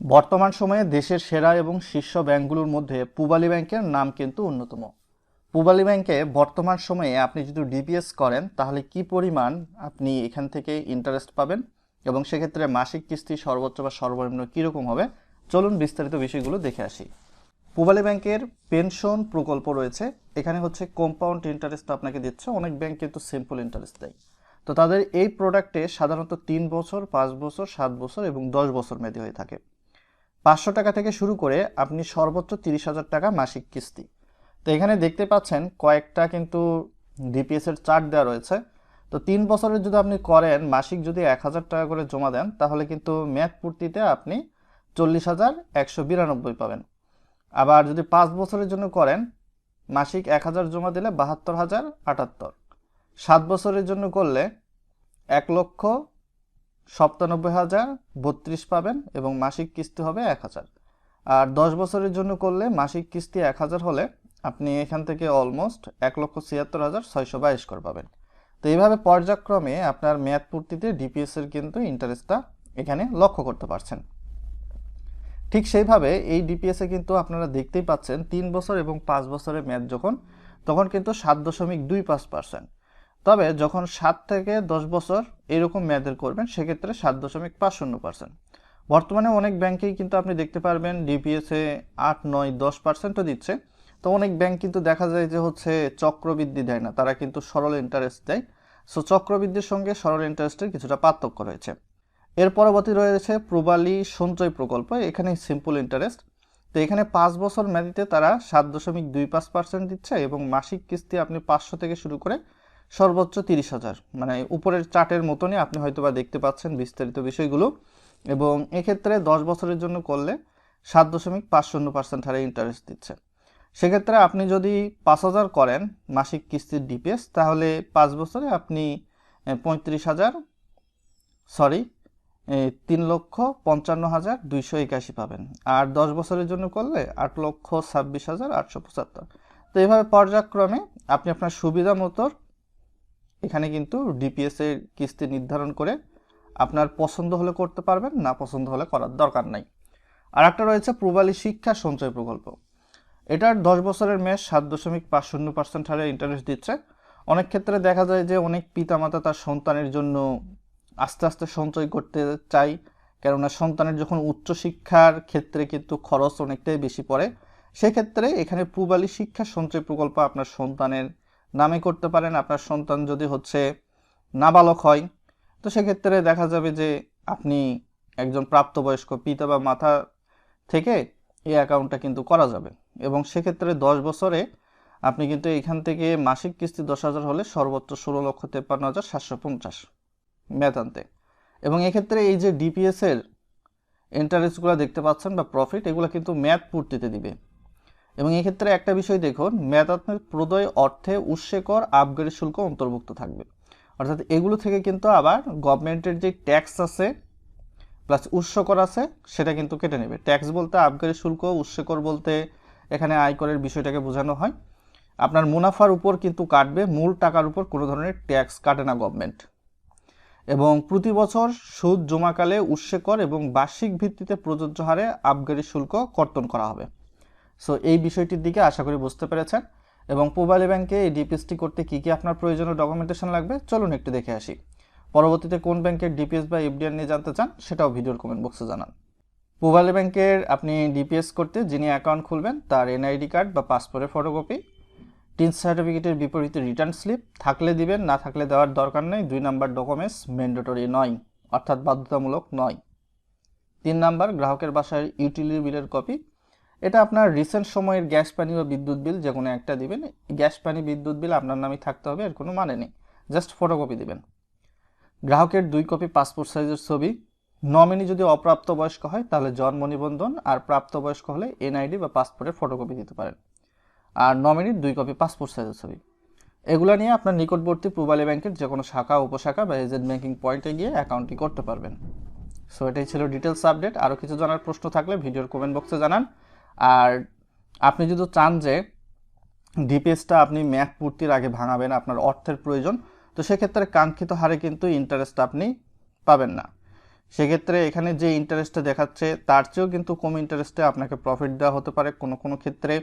বর্তমান সময়ে দেশের সেরা এবং শীর্ষ ব্যাংকগুলোর মধ্যে পূবালী ব্যাংকের নাম কিন্তু অন্যতম। পূবালী ব্যাংকে বর্তমান সময়ে আপনি যদি ডিপিএস করেন, তাহলে কি পরিমাণ আপনি এখান থেকে ইন্টারেস্ট পাবেন এবং সেক্ষেত্রে মাসিক কিস্তি সর্বোচ্চ বা সর্বনিম্ন কীরকম হবে? চলুন বিস্তারিত বিষয়গুলো দেখে আসি। পূবালী ব্যাংকের পেনশন প্রকল্প রয়েছে। এখানে হচ্ছে কম্পাউন্ড ইন্টারেস্ট আপনাকে দিচ্ছে। অনেক ব্যাংক কিন্তু সিম্পল ইন্টারেস্ট দেয়। তো তাদের এই প্রোডাক্টে সাধারণত তিন বছর, পাঁচ বছর, সাত বছর এবং দশ বছর মেয়াদি হয়ে থাকে। পাঁচশো টাকা থেকে শুরু করে আপনি সর্বোচ্চ তিরিশ হাজার টাকা মাসিক কিস্তি। তো এখানে দেখতে পাচ্ছেন কয়েকটা কিন্তু ডিপিএস এর চার্ট দেওয়া রয়েছে। তো তিন বছরের যদি আপনি করেন, মাসিক যদি এক হাজার টাকা করে জমা দেন, তাহলে কিন্তু মেয়াদ পূর্তিতে আপনি চল্লিশ হাজার একশো বিরানব্বই পাবেন। আবার যদি পাঁচ বছরের জন্য করেন, মাসিক এক হাজার জমা দিলে বাহাত্তর হাজার আটাত্তর। সাত বছরের জন্য করলে এক লক্ষ সপ্তানব্বই হাজার বত্রিশ পাবেন এবং মাসিক কিস্তি হবে এক হাজার। আর দশ বছরের জন্য করলে মাসিক কিস্তি এক হাজার হলে আপনি এখান থেকে অলমোস্ট এক লক্ষ ছিয়াত্তর হাজার ছয়শো বাইশ করে পাবেন। তো এইভাবে পর্যায়ক্রমে আপনার মেয়াদ পূর্তিতে ডিপিএসের কিন্তু ইন্টারেস্টটা এখানে লক্ষ্য করতে পারছেন। ঠিক সেইভাবে এই ডিপিএসে কিন্তু আপনারা দেখতেই পাচ্ছেন, তিন বছর এবং পাঁচ বছরের মেয়াদ যখন, তখন কিন্তু সাত দশমিক দুই পাঁচ পার্সেন্ট তবে যখন সাত থেকে দশ বছর এরকম মেয়াদের করবেন, সেক্ষেত্রে সাত দশমিক পাঁচ শূন্য পার্সেন্ট। বর্তমানে অনেক ব্যাংকেই কিন্তু আপনি দেখতে পারবেন, ডিপিএসে আট, নয়, দশ পার্সেন্টও দিচ্ছে। তো অনেক ব্যাংক কিন্তু দেখা যায় যে হচ্ছে চক্রবৃদ্ধি দেয় না, তারা কিন্তু সরল ইন্টারেস্ট দেয়। সো চক্রবৃদ্ধির সঙ্গে সরল ইন্টারেস্টের কিছুটা পার্থক্য রয়েছে। এর পরবর্তী রয়েছে প্রবালী সঞ্চয় প্রকল্প এখানে সিম্পল ইন্টারেস্ট তো এখানে পাঁচ বছর মেয়াদিতে তারা সাত দশমিক দুই পাঁচ পার্সেন্ট দিচ্ছে এবং মাসিক কিস্তি আপনি পাঁচশো থেকে শুরু করে সর্বোচ্চ তিরিশ হাজার। মানে উপরের চার্টের মতনই আপনি হয়তো বা দেখতে পাচ্ছেন বিস্তারিত বিষয়গুলো। এবং এক্ষেত্রে দশ বছরের জন্য করলে সাত দশমিক পাঁচ শূন্য পার্সেন্ট হারে ইন্টারেস্ট দিচ্ছে। সেক্ষেত্রে আপনি যদি পাঁচ হাজার করেন মাসিক কিস্তির ডিপিএস তাহলে পাঁচ বছরে আপনি পঁয়ত্রিশ হাজার, সরি তিন লক্ষ পঞ্চান্ন হাজার দুইশো একাশি পাবেন। আর দশ বছরের জন্য করলে আট লক্ষ ছাব্বিশ হাজার আটশো পঁচাত্তর। তো এভাবে পর্যায়ক্রমে আপনি আপনার সুবিধা মতো এখানে কিন্তু ডিপিএস এর কিস্তি নির্ধারণ করে আপনার পছন্দ হলে করতে পারবেন, না পছন্দ হলে করার দরকার নাই। আর একটা রয়েছে প্রবালী শিক্ষা সঞ্চয় প্রকল্প। এটার দশ বছরের মেয়াদ সাত দশমিক পাঁচ শূন্য পার্সেন্ট হারে ইন্টারেস্ট দিচ্ছে। অনেক ক্ষেত্রে দেখা যায় যে অনেক পিতামাতা তার সন্তানের জন্য আস্তে আস্তে সঞ্চয় করতে চাই কেননা সন্তানের যখন উচ্চশিক্ষার ক্ষেত্রে কিন্তু খরচ অনেকটাই বেশি পড়ে। সেক্ষেত্রে এখানে পূবালী শিক্ষা সঞ্চয় প্রকল্প আপনার সন্তানের নামে করতে পারেন, আপনার সন্তান যদি হচ্ছে নাবালক হয়, তো সেক্ষেত্রে দেখা যাবে যে আপনি একজন প্রাপ্তবয়স্ক পিতা বা মাথা থেকে এই অ্যাকাউন্টটা কিন্তু করা যাবে। এবং সেক্ষেত্রে দশ বছরে আপনি কিন্তু এখান থেকে মাসিক কিস্তি দশ হাজার হলে সর্বোচ্চ ষোলো লক্ষ তেপ্পান্ন হাজার সাতশো পঞ্চাশ মেয়াদান্তে এবং এক্ষেত্রে এই যে ডিপিএসের ইন্টারেস্টগুলো দেখতে পাচ্ছেন বা প্রফিট এগুলো কিন্তু মেয়াদ পূর্তিতে দিবে। এবং এক্ষেত্রে একটা বিষয় দেখুন মেয়াদাত্মের প্রদয় অর্থে উৎসেকর আবগারি শুল্ক অন্তর্ভুক্ত থাকবে। অর্থাৎ এগুলো থেকে কিন্তু আবার গভর্নমেন্টের যে ট্যাক্স আছে প্লাস উৎসকর আছে, সেটা কিন্তু কেটে নেবে। ট্যাক্স বলতে আবগারি শুল্ক, উৎসকর বলতে এখানে আয়করের বিষয়টাকে বোঝানো হয়। আপনার মুনাফার উপর কিন্তু কাটবে, মূল টাকার উপর কোনো ধরনের ট্যাক্স কাটে না গভর্নমেন্ট এবং প্রতি বছর সুদ জমাকালে উৎসকর এবং বার্ষিক ভিত্তিতে প্রযোজ্য হারে আবগারি শুল্ক কর্তন করা হবে। সো এই বিষয়টির দিকে আশা করি বুঝতে পেরেছেন। এবং পূবালী ব্যাংকে এই ডিপিএসটি করতে কী কী আপনার প্রয়োজনীয় ডকুমেন্টেশন লাগবে, চলুন একটু দেখে আসি। পরবর্তীতে কোন ব্যাংকের ডিপিএস বা এফডিআর নিয়ে জানতে চান, সেটাও ভিডিওর কমেন্ট বক্সে জানান। পূবালী ব্যাংকের আপনি ডিপিএস করতে যিনি অ্যাকাউন্ট খুলবেন, তার এনআইডি কার্ড বা পাসপোর্টের ফটোকপি টিন সার্টিফিকেটের বিপরীতে রিটার্ন স্লিপ থাকলে দিবেন, না থাকলে দেওয়ার দরকার নেই, দুই নাম্বার ডকুমেন্টস ম্যান্ডেটরি নয়, অর্থাৎ বাধ্যতামূলক নয়। তিন নাম্বার গ্রাহকের বাসায় ইউটিলিটি বিলের কপি এটা আপনার রিসেন্ট সময়ের গ্যাস পানি বা বিদ্যুৎ বিল, যে কোনো একটা দিবেন। গ্যাস পানি, বিদ্যুৎ বিল আপনার নামে থাকতে হবে, এর কোনো মানে নেই। জাস্ট ফটোকপি দিবেন। গ্রাহকের দুই কপি পাসপোর্ট সাইজের ছবি। নমিনি যদি অপ্রাপ্ত বয়স্ক হয়, তাহলে জন্ম নিবন্ধন আর প্রাপ্তবয়স্ক হলে এনআইডি বা পাসপোর্টের ফটোকপি দিতে পারেন। আর নমিনির দুই কপি পাসপোর্ট সাইজের ছবি। এগুলো নিয়ে আপনার নিকটবর্তী পূবালী ব্যাংকের যে কোনো শাখা, উপশাখা বা এজেন্ট ব্যাংকিং পয়েন্টে গিয়ে অ্যাকাউন্টটি করতে পারবেন। সো এটাই ছিল ডিটেলস আপডেট আরও কিছু জানার প্রশ্ন থাকলে ভিডিওর কমেন্ট বক্সে জানান। আর আপনি যদি চান যে ডিপিএসটা আপনি ম্যাথ পূর্তির আগে ভাঙাবেন আপনার অর্থের প্রয়োজন, তো সেক্ষেত্রে কাঙ্ক্ষিত হারে কিন্তু ইন্টারেস্ট আপনি পাবেন না। সেক্ষেত্রে এখানে যে ইন্টারেস্টটা দেখাচ্ছে, তার চেয়েও কিন্তু কম ইন্টারেস্টে আপনাকে প্রফিট দেওয়া হতে পারে কোনো কোনো ক্ষেত্রে।